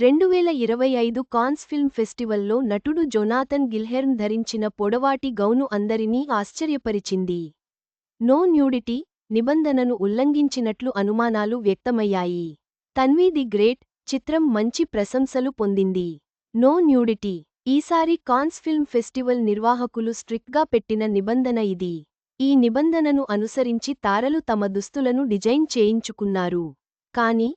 రెండువేల ఇరవై ఐదు కాన్స్ ఫిల్మ్ ఫెస్టివల్లో నటుడు జొనాథన్ గిల్హెర్న్ ధరించిన పొడవాటి గౌను అందరినీ ఆశ్చర్యపరిచింది. నో న్యూడిటీ నిబంధనను ఉల్లంఘించినట్లు అనుమానాలు వ్యక్తమయ్యాయి. తన్వీ ది గ్రేట్ చిత్రం మంచి ప్రశంసలు పొందింది. నో న్యూడిటీ ఈసారి కాన్స్ ఫిల్మ్ ఫెస్టివల్ నిర్వాహకులు స్ట్రిక్ట్గా పెట్టిన నిబంధన ఇది. ఈ నిబంధనను అనుసరించి తారలు తమ దుస్తులను డిజైన్ చేయించుకున్నారు. కాని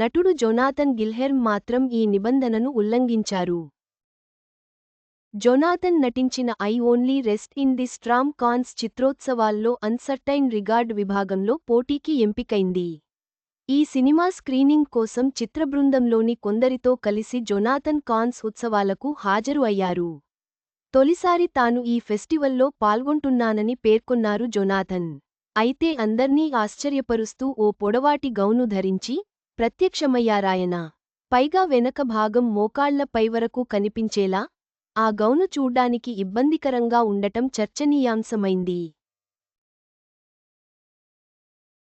నటుడు జొనాథన్ గిల్హెర్మ్ మాత్రం ఈ నిబంధనను ఉల్లంఘించారు. జొనాథన్ నటించిన I only rest in the storm Cannes చిత్రోత్సవాల్లో uncertain regard విభాగంలో పోటీకి ఎంపికైంది. ఈ సినిమా స్క్రీనింగ్ కోసం చిత్రబృందంలోని కొందరితో కలిసి జొనాథన్ కాన్స్ ఉత్సవాలకు హాజరు అయ్యారు. తొలిసారి తాను ఈ ఫెస్టివల్లో పాల్గొంటున్నానని పేర్కొన్నారు జొనాథన్. అయితే అందర్నీ ఆశ్చర్యపరుస్తూ ఓ పొడవాటి గౌను ధరించి ప్రత్యక్షమయ్యారాయన? పైగా వెనక భాగం మోకాళ్ళ పైవరకు కనిపించేలా ఆ గౌను చూడ్డానికి ఇబ్బందికరంగా ఉండటం చర్చనీయాంశమైంది.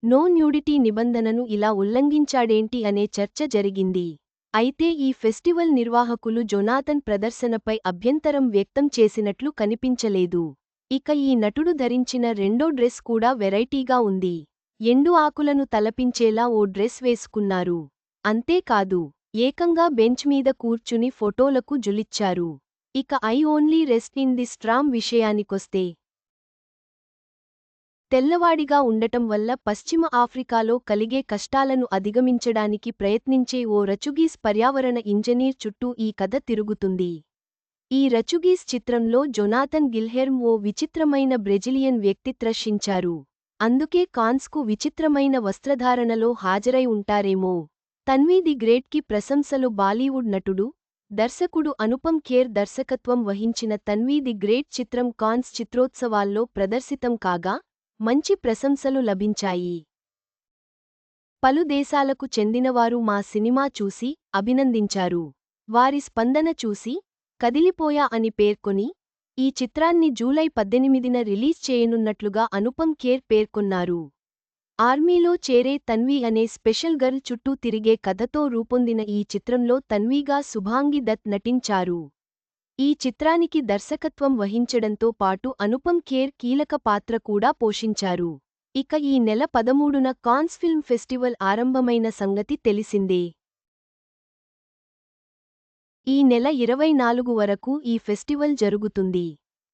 నో న్యూడిటీ నిబంధనను ఇలా ఉల్లంఘించాడేంటి అనే చర్చ జరిగింది. అయితే ఈ ఫెస్టివల్ నిర్వాహకులు జొనాథన్ ప్రదర్శనపై అభ్యంతరం వ్యక్తం చేసినట్లు కనిపించలేదు. ఇక ఈ నటుడు ధరించిన రెండో డ్రెస్ కూడా వెరైటీగా ఉంది. ఎండు ఆకులను తలపించేలా ఓ డ్రెస్ వేసుకున్నారు. అంతేకాదు ఏకంగా బెంచ్ మీద కూర్చుని ఫోటోలకు జులిచ్చారు. ఇక I only rest in the storm విషయానికొస్తే తెల్లవాడిగా ఉండటం వల్ల పశ్చిమ ఆఫ్రికాలో కలిగే కష్టాలను అధిగమించడానికి ప్రయత్నించే ఓ రచుగీస్ పర్యావరణ ఇంజనీర్ చుట్టూ ఈ కథ తిరుగుతుంది. ఈ రచుగీస్ చిత్రంలో జొనాథన్ గిల్హెర్మ్ ఓ విచిత్రమైన బ్రెజిలియన్ వ్యక్తిత్రశించారు అందుకే కాన్స్కు విచిత్రమైన వస్త్రధారణలో హాజరై ఉంటారేమో. తన్వీ ది గ్రేట్కి ప్రశంసలు బాలీవుడ్ నటుడు దర్శకుడు అనుపమ్ ఖేర్ దర్శకత్వం వహించిన తన్వీ ది గ్రేట్ చిత్రం కాన్స్ చిత్రోత్సవాల్లో ప్రదర్శితం కాగా మంచి ప్రశంసలు లభించాయి. పలు దేశాలకు చెందినవారు మా సినిమా చూసి అభినందించారు. వారి స్పందన చూసి కదిలిపోయా అని పేర్కొని ఈ చిత్రాన్ని జూలై పద్దెనిమిదిన రిలీజ్ చేయనున్నట్లుగా అనుపమ్ ఖేర్ పేర్కొన్నారు. ఆర్మీలో చేరే తన్వీ అనే స్పెషల్ గర్ల్ చుట్టూ తిరిగే కథతో రూపొందిన ఈ చిత్రంలో తన్వీగా శుభాంగి దత్ నటించారు. ఈ చిత్రానికి దర్శకత్వం వహించడంతో పాటు అనుపమ్ ఖేర్ కీలక పాత్ర కూడా పోషించారు. ఇక ఈ నెల పదమూడున కాన్స్ ఫిల్మ్ ఫెస్టివల్ ఆరంభమైన సంగతి తెలిసిందే. ఈ నెల ఇరవై నాలుగు వరకు ఈ ఫెస్టివల్ జరుగుతుంది.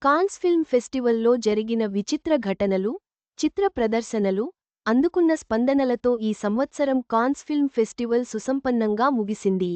కాన్స్ ఫిల్మ్ ఫెస్టివల్లో జరిగిన విచిత్ర ఘటనలు చిత్ర ప్రదర్శనలు అందుకున్న స్పందనలతో ఈ సంవత్సరం కాన్స్ ఫిల్మ్ ఫెస్టివల్ సుసంపన్నంగా ముగిసింది.